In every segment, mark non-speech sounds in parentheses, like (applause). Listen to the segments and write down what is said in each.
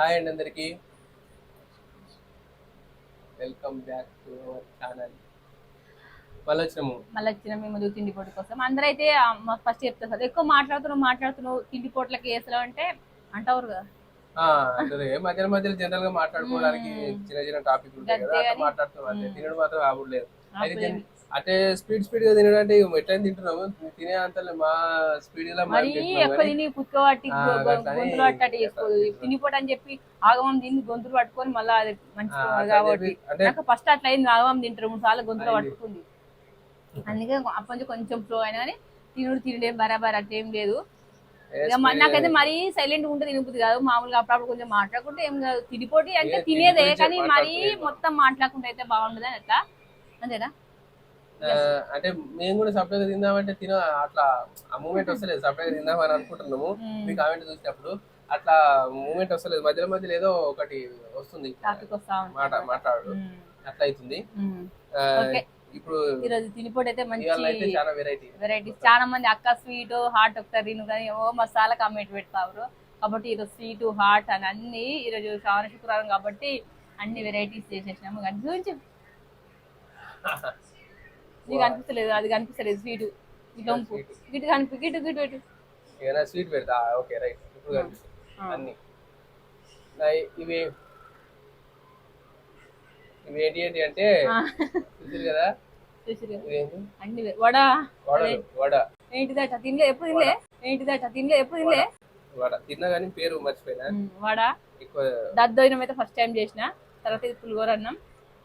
Hi అండి అందరికి. Welcome back to our channel మళ్ళీ వచ్చినాము మళ్ళీ వచ్చిన మేము ముందు తిండి పొట్టు కోసం. అందరూ అయితే ఫస్ట్ చెప్తారు సార్. ఎక్కువ మాట్లాడుతున్నావు మాట్లాడుతున్నావు తిండి పొట్లకి వేసలో అంటే అంటారు కదా. అంటే మధ్యలో మధ్యలో జనరల్గా మాట్లాడుకోవడానికి చిన్న చిన్న టాపిక్ ఉంటాయి కదా మాట్లాడుతున్నాం. తినడం మాత్రం అయితే అప్పుడు తిన్- అంటే స్పీడ్ స్పీడ్గా తినడం అంటే ఇక ఎట్లా తింటున్నాము. తినే అంత మా స్పీడ్ లా మరి మనం ఎక్కువ తిని పట్టి గొంతులు చేసుకోదు. తినిపోటు అని చెప్పి ఆగమం తిని గొంతులు పట్టుకొని మళ్ళీ అది మంచి ఆ, అట్లా కాబట్టి. చెప్పి- అంటే నాకు ఫస్ట్ అట్లా అయింది ఆగమం తింటారు మూడు సార్లు గొంతులు. పట్టుకుంది. అందుకే అప్పటి నుంచి కొంచెం స్లో అయినా కానీ తినుడు తినడే బరాబర్ అట్లేం లేదు. నాకైతే మరీ సైలెంట్ ఉంటే తినబుద్ది కాదు. మామూలుగా అప్పుడప్పుడు కొంచెం మాట్లాడుకుంటే ఏం కాదు. తినిపోటి అంటే తినేదే కానీ మరీ. మొత్తం మాట్లాడుకుంటే అయితే బాగుండదు అని అట్లా. అంతేనా? అంటే మేము కూడా సపరేట్గా తిందామంటే తిన అట్లా ఆ మూమెంట్ వస్తలేదు. సపరేట్గా తిందామని అనుకుంటున్నాము. మ్మ్. మీ కామెంట్ చూసినప్పుడు అట్లా మూమెంట్ వస్తలేదు. మధ్యలో మధ్యలో ఏదో ఒకటి వస్తుంది. మాట మాట్లాడు. మ్మ్. అట్లా అవుతుంది ఓకే. ఇప్పుడు ఈరోజు తినిపోటు అయితే మంచి చాలా వెరైటీ చాలా మంది అక్క స్వీట్ హాట్ ఒకసారి తిను కానీ ఓ మసాలా కామెంట్ పెడతారు కాబట్టి ఈరోజు స్వీట్ హాట్ అని అన్ని ఈరోజు శ్రావణ శుక్రవారం కాబట్టి అన్ని వెరైటీస్ చేసేసినాము. కానీ చూపించు (laughs) నీకు అనిపిస్తలేదు అది కనిపిస్తలేదు స్వీట్ sweet. గిట్టు కనిపి ఏదైనా స్వీట్ పెడతా. Okay right. ఇప్పుడు కనిపిస్తుంది. ఆ. అన్ని. ఇవి ఇవి ఏంటి ఏంటి అంటే ఆ. చూసారు కదా? అన్ని వడ. వడ. ఏంటిదట తినలే ఎప్పుడు తినలే? ఏంటిదట తినలే ఎప్పుడు తినలే? వడ. తిన్నా కానీ పేరు మర్చిపోయినా. వడ. ఎక్కువ దద్దోజనం అయితే ఫస్ట్ టైం చేసిన. తర్వాత ఇది పులిగోర అన్నం.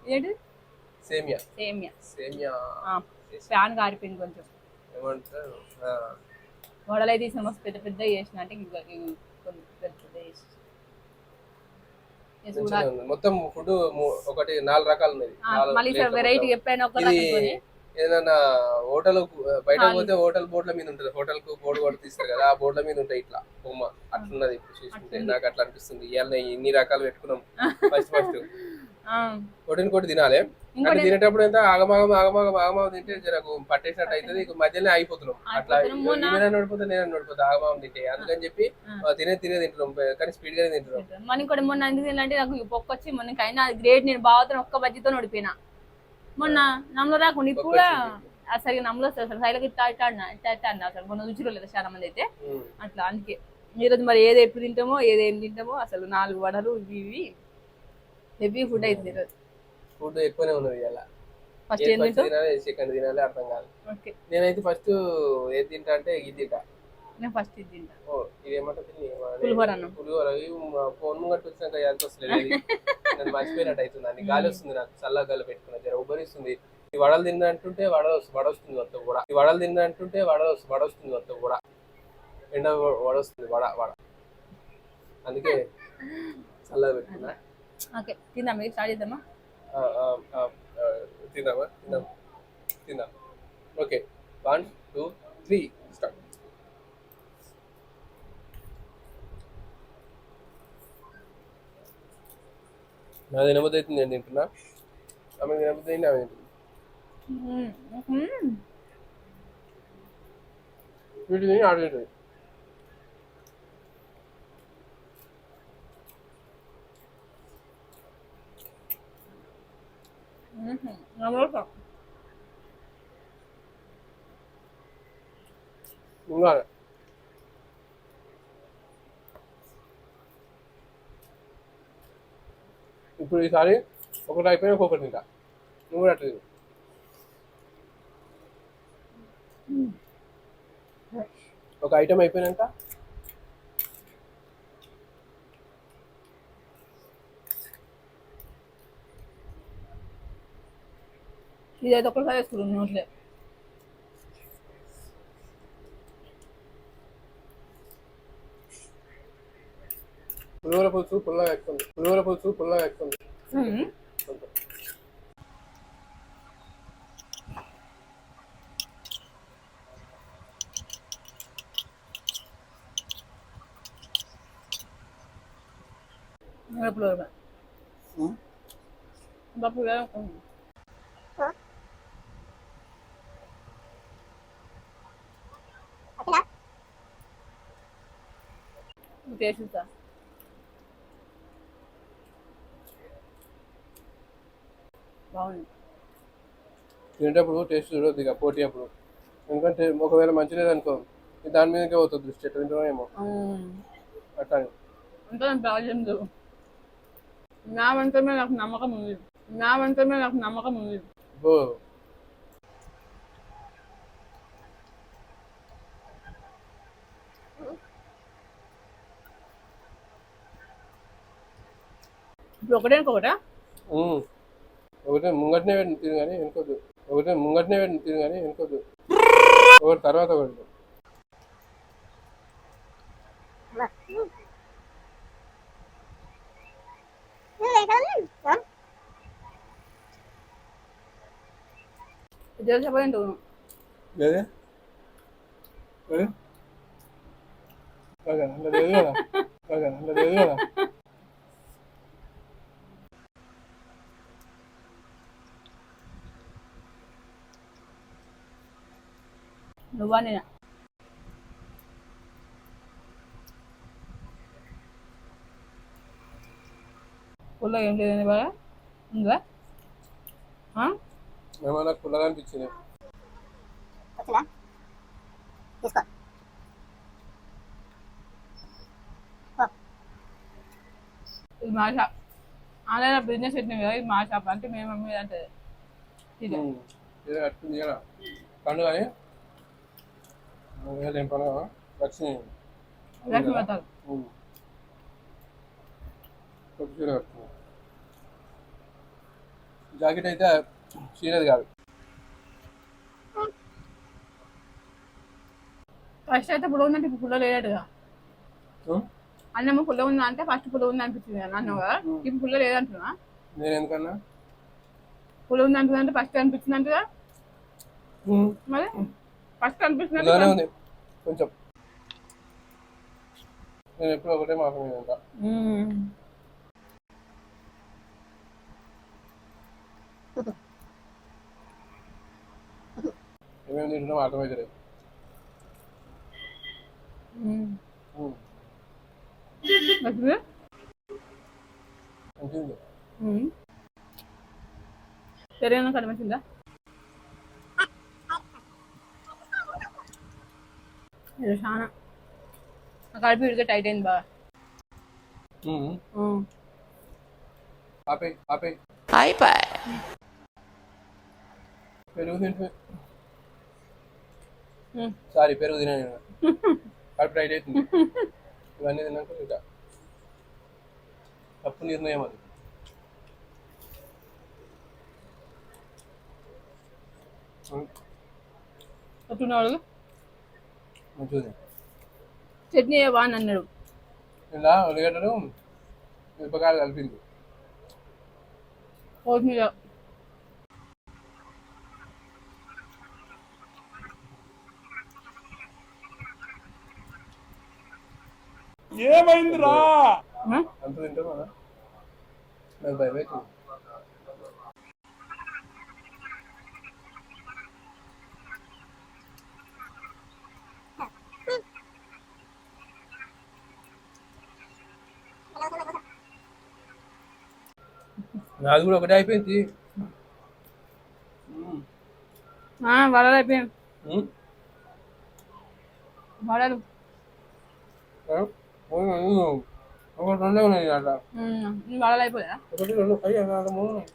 ఇదేంటి? సేమియా. సేమియా. సేమియా. ఫ్యాన్ కారిపోయింది కొంచెం. ఏమంటారు? వడలు తీసిన మస్తు పెద్ద పెద్ద చేసిన అంటే పెద్ద పెద్ద. మొత్తం ఫుడ్ ఒకటి నాలుగు రకాలు ఉన్నది మళ్ళీ వెరైటీ. ఎప్పుడైనా ఒక ఏదైనా హోటల్ బయట. పోతే హోటల్ బోర్డుల మీద ఉంటుంది. హోటల్కు బోర్డు కూడా తీస్తారు కదా ఆ బోర్డుల మీద ఉంటాయి ఇట్లా. బొమ్మ. అట్లున్నది ఇప్పుడు అట్లుంది. నాకు అట్లా అనిపిస్తుంది. ఇవాళ ఇన్ని రకాలు పెట్టుకున్నాం. First first. కొట్టిన కొట్టి తినాలి. అంటే తినేటప్పుడు ఎంత ఆగమాగం ఆగమాగం ఆగమాగం తింటే జరకు పట్టేసినట్టు అవుతుంది ఇక మధ్యలో అయిపోతున్నాం అట్లా అయిపోతున్నాం. మొన్న- నేను నడిపోతే నేను నడిపోతా. ఆగమాగం తింటే. అందుకని చెప్పి తినే తినే తింటున్నాం. కానీ స్పీడ్ గానే తింటున్నాం. మన ఇంకోటి మొన్న ఎందుకు తినాలంటే నాకు పొక్క వచ్చి మొన్న అది గ్రేట్. నేను బావతో ఒక్క బజ్జీతో నడిపోయినా. మొన్న నమ్మలో రాకుండా ఇప్పుడు కూడా అసలు నమ్మలో అసలు సైలకి ఇట్లా అన్నా అన్నా. అసలు మొన్న రుచిలో లేదు చాలా మంది అయితే. అట్లా అందుకే. ఈరోజు మరి ఏది ఎప్పుడు తింటామో ఏది ఏం తింటామో అసలు నాలుగు వడలు ఇవి ఇవి. హెవీ ఫుడ్ అవుతుంది ఈరోజు. ఫుడ్ ఎక్కువనే ఉన్నది ఇలా ఫస్ట్ ఏం ఫస్ట్ తింటావు? తినాలి సెకండ్ తినాలి అర్థం కాదు. ఓకే. నేనైతే ఫస్ట్ ఏది తింటా అంటే ఇది తింటా. నేను ఫస్ట్ ఇది తింటా. ఓ పులిహోర అన్నం. ఫోన్ ముంగట్టు వచ్చినాక ఎంత వస్తలేదు. నేను మర్చిపోయినట్టు అవుతుంది. అన్ని గాలి వస్తుంది నాకు. చల్లగా గాలి పెట్టుకున్నా జర ఉబ్బరిస్తుంది ఈ వడలు తిన్నా అంటుంటే వడ వస్తు- వడ వస్తుంది మొత్తం కూడా. ఈ వడలు తిన్నా అంటుంటే వడ వస్తు- వడ వస్తుంది మొత్తం కూడా. ఎండ వ- వడ వస్తుంది. వడ వడ. అందుకే చల్లగా పెట్టుకున్నా. ఓకే తిందాం. స్టార్ట్ చేద్దామా? ఆ, ఆ, ఆ, ఆ, తిందామా తిందాం తిందాం okay one two three start నాది తినబుద్ధి అవుతుంది నేను తింటున్నా ఆమె తినబుద్ధి అయింది ఆమె తింటుంది మ్మ్. మ్మ్. వీటి తిని ఆడ తింటుంది మ్మ్. నమ్మకం. ఇంకా ఇప్పుడు ఈసారి ఒకటి అయిపోయినా ఒక్కొక్కటి తింటా. నువ్వు కూడా అట్లా తిను. ఒక ఐటమ్ అయిపోయినాక ఇదైతే ఒకసారి వేసుకున్నాను నోట్లే పులిహోర పులుసు పుల్లగా ఎక్కుతుంది పులిహోర పులుసు పుల్లగా ఎక్కుతుంది మ్మ్. కొంచెం. మిరపలు ఇప్పుడు టేస్ట్ బాగుంది. తినేటప్పుడు టేస్ట్ చూడొద్దు ఇక పోటీ అప్పుడు. ఎందుకంటే ఒకవేళ మంచి లేదనుకో దాని మీదకే పోతుంది దృష్టి ఎట్లా తింటామో ఏమో. అట్లా నా వంతమే నాకు నమ్మకం ఉంది. నా వంతమే నాకు నమ్మకం ఉంది. ఇప్పుడు ఒకటే ఒకటా ఉమ్. ఒకటే ముంగటనే పెట్టి తిను కానీ వెనుకోద్దు ఒకటే ముంగటనే పెట్టి తిను కానీ వెనుకోద్దు ఒకటి తర్వాత ఒకటి ఇద్దరు చెప్పండి అదే అదే ఓకే అట్లా లేదు కదా ఓకే అట్లా లేదు కదా నువ్వా నేనా పుల్ల ఏం లేదండి బాగా ఉందా ఆ? ఏమన్నా కుల్లగా అనిపించింది వచ్చిందా తీసుకో ఇది మా షాప్ ఆన్లైన్ బిజినెస్ పెట్టినాం కదా ఇది మా షాప్ అంటే మేము అమ్మేది అంటే ఇది ఉమ్. ఏదో కట్టుకుంది కదా పండుగ అని ఏం లక్ష్మి. లక్ష్మీ జాకెట్ అయితే చీరది కాదు. ఫస్ట్ అయితే పుల్ల ఉందంటే ఇప్పుడు పుల్ల లేదట్టుగా ఉమ్. అన్నము పుల్ల ఉందా అంటే ఫస్ట్ పుల్ల ఉంది అనిపించింది అన్నావు కదా. ఇప్పుడు పుల్ల లేదంటున్నా. నేను ఎందుకన్నా? పుల్ల ఉంది అంటే ఫస్ట్ అనిపించింది అంటుగా మరి? ఫస్ట్ ఉంది. కొంచెం. నేను ఎప్పుడు ఒకటే మాట మీద ఏమేమి తింటున్నాం అర్థమైతే మంచిది మంచిది పెరుగు కడ మంచిందా ఇది చాలా కడుపు విడిగా టైట్ అయింది బాగా ఆపే ఆపే. పెరుగు తింటే సారీ పెరుగు తినా నేను. కడుపు రైట్ అవుతుంది. ఇవన్నీ తిన్నాక ఇంకా తప్పు నిర్ణయం అది. ఎట్టున్నాడు మంచిది చట్నీ వా అని అన్నాడు ఇలా ఉల్లిగడ్డలు మిరపకాయలు కలిపింది. కొత్తిమీర. ఏమైందిరా? అంత తింటాం కదా. నాకు భయం నాది కూడా ఒకటే అయిపోయింది. వడలు అయిపోయాయి. వడలు. ఒకటి రెండే ఉన్నాయి అట్లా ఉమ్, ఈ వడలు అయిపోయా ఒకటి రెండు పై నాలుగు మూడు ఉన్నాయి.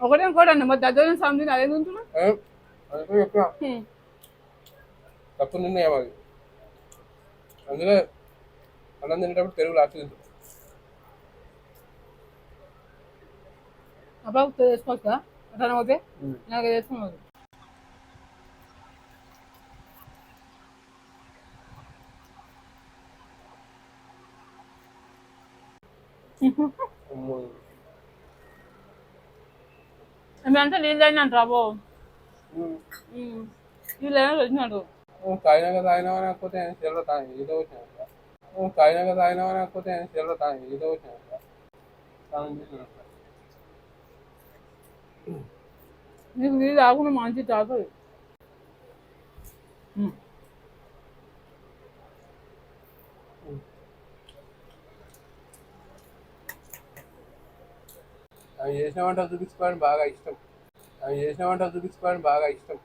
ఒకటే ఇంకోటి అండి? మరి దగ్గర సంథింగ్ అదే ఉంటున్నా తప్పు అది. అందుకే అన్నం తినేటప్పుడు పెరుగు లాస్ట్ తింటాం. అబ్బా చేసుకోవచ్చా అట్లా పోతే. నాకు చేసుకున్నావు అమ్మో. అంటే నీళ్ళు అయినా రాబో. నీళ్ళు అయినా వచ్చినాడు. నువ్వు తాగినాక తాగినావా లేకపోతే చెల్ల తాగి ఏదో వచ్చిన తాగినాక తాగినావా? లేకపోతే చెల్ల తాగి ఏదో వచ్చిన. నీకు నీళ్ళు తాగకుండా మంచి తాగుతుంది అవి చేసిన వంటలు చూపించుకోవడం బాగా ఇష్టం. అవి చేసిన వంటలు చూపించుకోవడం బాగా ఇష్టం.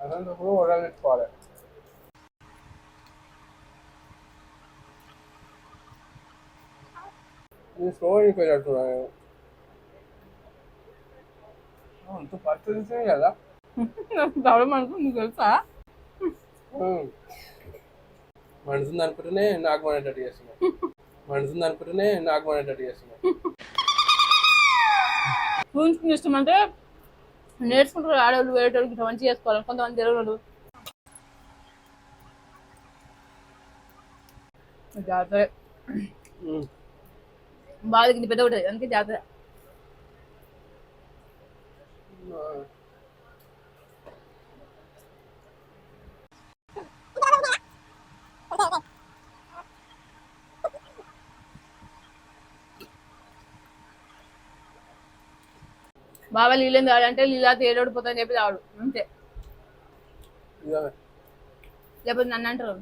అలాంటప్పుడు వడలు పెట్టుకోవాలి. నేను స్లో అయిపోయినట్టున్నాను అంత పచ్చడితే కదా? ప్రాబ్లం అనుకో నీకు తెలుసా? మనసుంది అనుకుంటేనే నాకు మనటట్టు చేస్తున్నాను మనసుంది అనుకుంటేనే నాకు మనటట్టు చేస్తున్నాను ఊహించుకుని ఇష్టం అంటే నేర్చుకుంటారు ఆడవాళ్ళు వేరేటోళ్ళకి ఇట్లా మంచిగా చేసుకోవాలి కొంతమంది తెలియదు జాగ్రత్త. బాగా కింద పెద్ద ఉంటుంది అందుకే జాగ్రత్త. బాబా నీళ్ళేంది ఆడంటే నీళ్ళ తేడోడిపోతా అని చెప్పి ఆడు అంతే. లేకపోతే నన్ను అంటారు.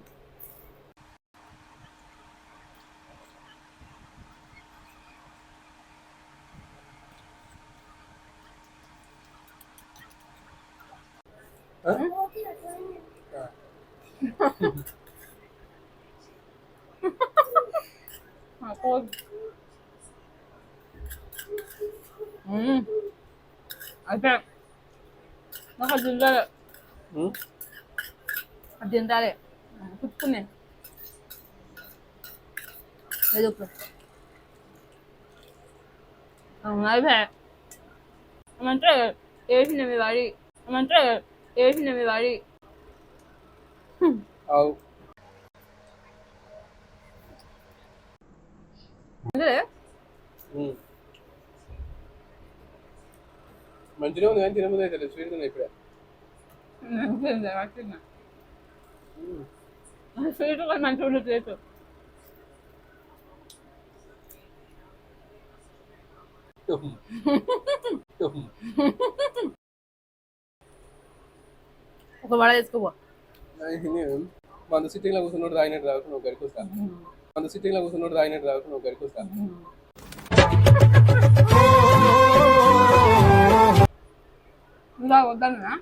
అయితే నాకు అది తింటాలే ఉమ్. అది తింటాలే కుట్టుకునే ఏదో ఇప్పుడు అయిపోయా ఏమంటే వేసిన మీ వాడి ఏమంటే వేసిన మీ వాడి. మంచిగా ఉంది కానీ తినబుద్ధి అయితే స్వీట్ ఉంది ఇప్పుడే. స్వీట్ కూడా మంచిగా ఉండదు టేస్ట్. (laughs) ఒక వడ తీసుకోపో. వంద సిట్టింగ్లో కూర్చున్నోడు తాగినట్టు తాగుతూ నువ్వు గడికి వస్తా. వంద సిట్టింగ్లో కూర్చున్నోడు తాగినట్టు తాగుతూ నువ్వు గడికి వస్తా. వద్దన్నా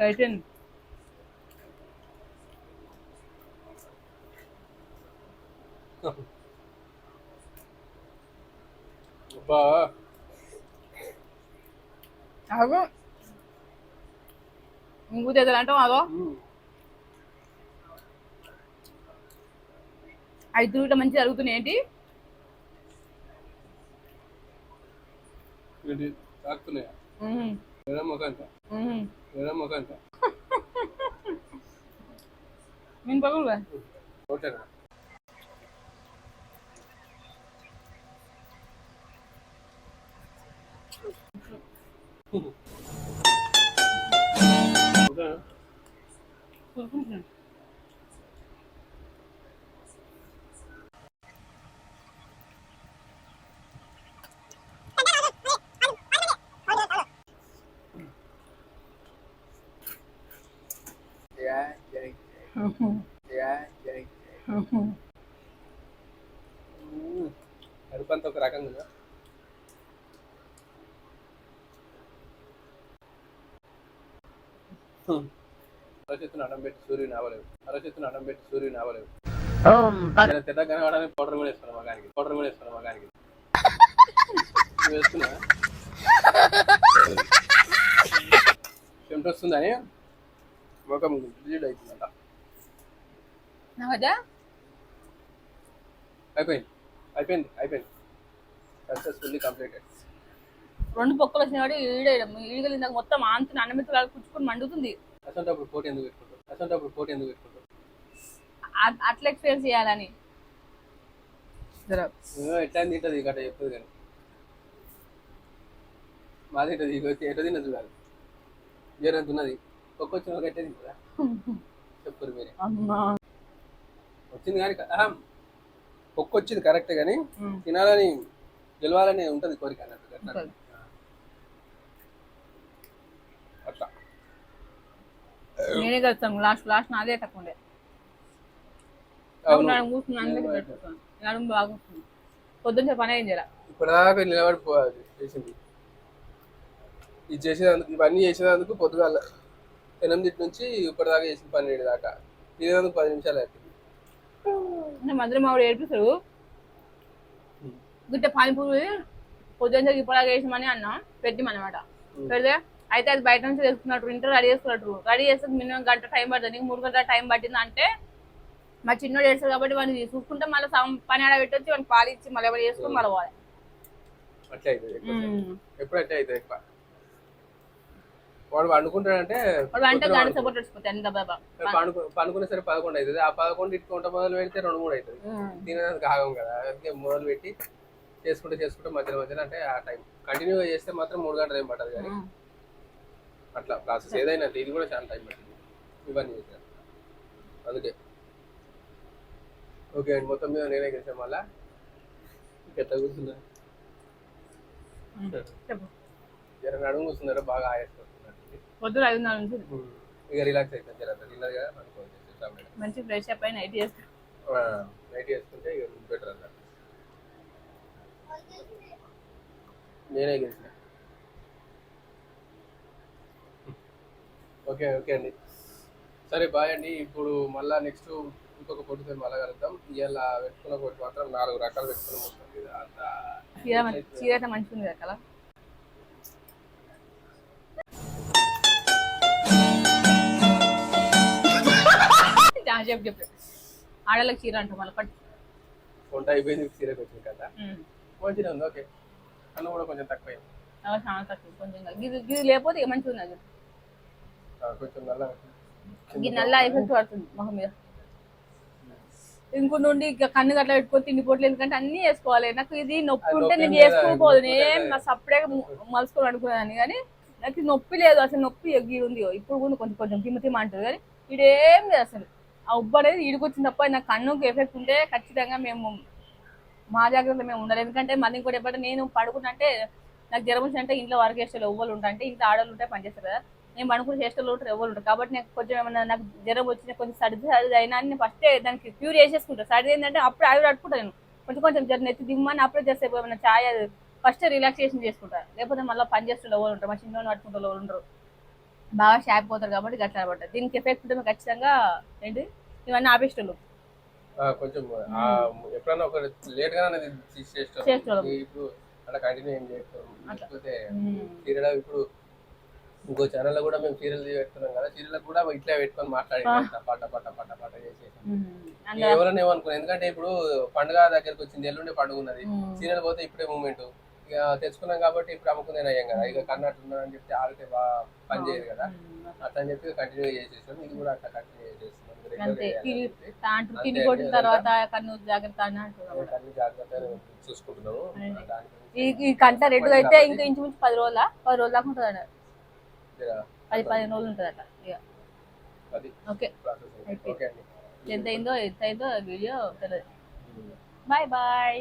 అయిపోయింది. అబ్బా. అగో ఇంకూ అంటావు అగో ఉమ్. ఐదు మంచిగా జరుగుతున్నాయి ఏంటి? ఏంటి తాకుతున్నాయా మొకంట ఉహుం. ఏడా మొకంట నేను పక్కన ఓకేనా ఓకేనా కడుపంతా ఒక రకంగా ఉందా? అరచేతులు అన్నం పెట్టి సూర్యుని ఆవలేవు అరచేతులు అన్నం పెట్టి సూర్యుని ఆవలేవు తెల్ల కనబడడానికి పౌడర్ కూడా వేస్తాను మగానికి. పౌడర్ కూడా మగానికి. నువ్వు వేస్తున్నా చెమట వస్తుందని ముఖం రిలీడ్ అవుతుందంట నాకదా అయిపోయింది. అయిపోయింది. అయిపోయింది. సక్సెస్ఫుల్లీ కంప్లీటెడ్ రెండు పొక్కలు వచ్చినాడు ఈడే ఈగలు ఇందాక మొత్తం ఆంతుని అన్నమిత్తులు పుచ్చుకొని మండుతుంది. అసంటప్పుడు పోటీ ఎందుకు పెట్టుకుంటారు అసంటప్పుడు పోటీ ఎందుకు పెట్టుకుంటారు అట్లా ఎక్స్పీరియన్స్ చేయాలని. ఎట్లా తింటది గట్ట చెప్పదు కానీ. మా తింటది ఎట్లా తిన్నది చూడాలి. జ్వరం ఉన్నది ఒక్క వచ్చిన ఒక ఎట్లా తింటుందా? (laughs) చెప్పరు మీరే. అమ్మా. వచ్చింది కానీ అహం, ఒక్క వచ్చింది కరెక్టే కానీ. తినాలని గెలవాలని ఉంటది కోరిక అన్నట్టు అట్లా. నేనే కలుస్తాను లాస్ట్ లాస్ట్ నాదే తక్కువ ఉండే. అవును. నడుము కూర్చుని అందరికీ పెట్టుకుంటాను. నడుము బాగా వస్తుంది పొద్దున్న పని ఏం చేయాలి ఇప్పటిదాకా నిలబడిపోవాలి చేసింది. ఇది చేసేందుకు ఇవన్నీ చేసేందుకు పొద్దుగాల ఎనిమిది నుంచి ఇప్పటిదాకా చేసిన పన్నెండు దాకా. తినేందుకు పది నిమిషాలు అవుతుంది మధ్య మావిడ ఏడిపిస్తాడు. గిట్ట పానీపూరి పొద్దున్న ఇప్పటిలాగా వేసామని అన్నా. పెట్టిమన్నమాట. పెడితే అయితే అది బయట నుంచి తెచ్చుకున్నట్టు ఇంటర్ రెడీ చేసుకున్నట్టు. రెడీ చేస్తే మినిమం గంట టైం పడుతుంది. నీకు మూడు గంటల టైం పట్టింది అంటే మా చిన్నోడు ఏడుస్తాడు కాబట్టి వాడిని చూసుకుంటే మళ్ళీ పని ఆడ పెట్టొచ్చి వాడిని పాలు ఇచ్చి మళ్ళీ ఎవరు చేసుకుని మళ్ళీ పోవాలి. ఎప్పుడు అట్లే అవుతుంది ఎక్కువ? వాడు పండుకు పండుకునే సరే పదకొండు అవుతుంది ఆ పదకొండు ఇటు వంట మొదలు పెడితే రెండు మూడు అవుతుంది తినడానికి ఆగం కదా. మొదలు పెట్టి చేసుకుంటే చేసుకుంటే మధ్యలో మధ్యలో అంటే ఆ టైం కంటిన్యూగా చేస్తే మాత్రం మూడు గంటలు ఏం పట్టదు కానీ. అట్లా ప్రాసెస్ ఏదైనా. ఇది కూడా చాలా టైం పట్టింది. ఇవన్నీ చేశాను. అందుకే. ఓకే అండి మొత్తం మీద నేనే గెలిచాను మళ్ళా. ఎట్లా కూర్చున్నా? జర నడుము కూర్చున్నారా? బాగా ఆయాసం ఇక రిలాక్స్ అవుతుంది జర కదా అనుకోవచ్చు మంచి ఫ్రెష్ అప్ అయిన నైట్ చేస్తా. నైట్ చేసుకుంటే ఇక బెటర్ అన్నట్టు. నేనే గెలిచిన. ఓకే ఓకే అండి. సరే బాయ్ అండి. ఇప్పుడు మళ్ళా నెక్స్ట్ ఇంకొక పొట్టుతో మళ్ళా కలుద్దాం. ఇలా పెట్టుకున్న పొట్టు మాత్రం నాలుగు రకాలు పెట్టుకుని ఉంటుంది అంతా చీర మంచిగా ఉంది కదా (laughs) చెప్పు చెప్పు. ఆడలకు చీర అంటాం మళ్ళీ కట్ వంట అయిపోయింది చీరకు వచ్చింది కదా మంచిగా ఉంది ఓకే. అన్నం కూడా కొంచెం తక్కువ చాలా తక్కువ కొంచెం గిది గిది లేకపోతే ఇక మంచిగా ఉన్నది. కొంచెం నల్ల ఎఫెక్ట్ పడుతుంది మొహం మీద. ఇంకో నుండి ఇక కన్ను గట్ల పెట్టుకొని తిండిపోట్లు ఎందుకంటే అన్ని వేసుకోవాలి. నాకు ఇది నొప్పి ఉంటే నేను నొప్పి నేను? నా సపరేట్ మలుసుకోవాలి అనుకున్నాను కానీ నాకు నొప్పి లేదు. అసలు నొప్పి ఎగ్గి ఉంది ఇప్పుడు కూడా కొంచెం కొంచెం తిమ్మ తిమ్మ అంటుంది కానీ ఇదేం లేదు అసలు. ఆ ఉబ్బు అనేది ఈడుకొచ్చింది తప్ప నా కన్నుకి ఎఫెక్ట్ ఉంటే ఖచ్చితంగా మేము మా జాగ్రత్త మేము ఉండాలి. ఎందుకంటే మళ్ళీ ఇంకోటి ఎప్పుడైతే నేను పడుకుంటే నాకు జ్వరం వచ్చిందంటే ఇంట్లో వర్క్ చేస్తే ఎవ్వరు ఉంటాయి అంటే ఇంట్లో ఆడవాళ్ళు ఉంటాయి పనిచేస్తారు కదా. నేను పడుకునే చేష్టలు ఉంటారు ఎవరు ఉంటారు కాబట్టి నాకు కొంచెం ఏమన్నా నాకు జ్వరం వచ్చిన కొంచెం సర్ది సర్ది అయినా అని నేను ఫస్ట్ దానికి క్యూర్ చేసేసుకుంటాను సర్ది ఏంటంటే అప్పుడు ఆవిడ అట్టుకుంటాను కొంచెం కొంచెం జ్వరం నెత్తి దిమ్మని అప్పుడే చేస్తే ఏమైనా ఛాయ్ ఫస్ట్ రిలాక్సేషన్ చేసుకుంటారు లేకపోతే మళ్ళీ పని చేస్తున్న ఎవరు ఉంటారు మా చిన్న పట్టుకుంటే ఎవరు ఉండరు. బాగా షాప్ పోతారు కాబట్టి గట్లా అనమాట. దీనికి ఎఫెక్ట్ ఉంటే ఖచ్చితంగా ఏంటి? ఇవన్నీ ఆపేస్టులు కొంచెం ఆ, ఎప్పుడన్నా ఒక లేట్గా అనేది చేస్తాం. చేస్తాం ఇప్పుడు అలా కంటిన్యూ ఏం చేస్తాం. లేకపోతే సీరియల్ ఇప్పుడు ఇంకో ఛానల్లో కూడా మేము సీరియల్ పెట్టుకున్నాం కదా సీరియల్ కూడా ఇట్లా పెట్టుకొని మాట్లాడి పట్ట పట్ట పట్ట పట్ట చేసేసాం. ఎవరైనా ఏమనుకున్నాం ఎందుకంటే ఇప్పుడు పండుగ దగ్గరికి వచ్చింది ఎల్లుండి పండుగ ఉన్నది. సీరియల్ పోతే ఇప్పుడే మూమెంట్. ఇక తెచ్చుకున్నాం కాబట్టి ఇప్పుడు అమ్ముకుందే అయ్యాం కదా. ఇక కన్నట్టు ఉన్నదని చెప్తే ఆడితే బాగా పని చేయదు కదా. అట్లా అని చెప్పి కంటిన్యూ చేసేసాం. ఇది కూడా అట్లా కంటిన్యూ Regular అంతే. తిని అంతే తిని కొట్టిన. తర్వాత కన్ను జాగ్రత్త అని అంటున్నాం ఈ కంట రెడ్ అయితే ఇంకా ఇంచుమించు పది రోజుల పది రోజుల దాకా ఉంటుంది జర పది పదిహేను రోజులు ఉంటుంది ఇక అది ఓకే. ఎంత అయిందో ఎంత అయిందో వీడియో తెలియదు. Bye bye.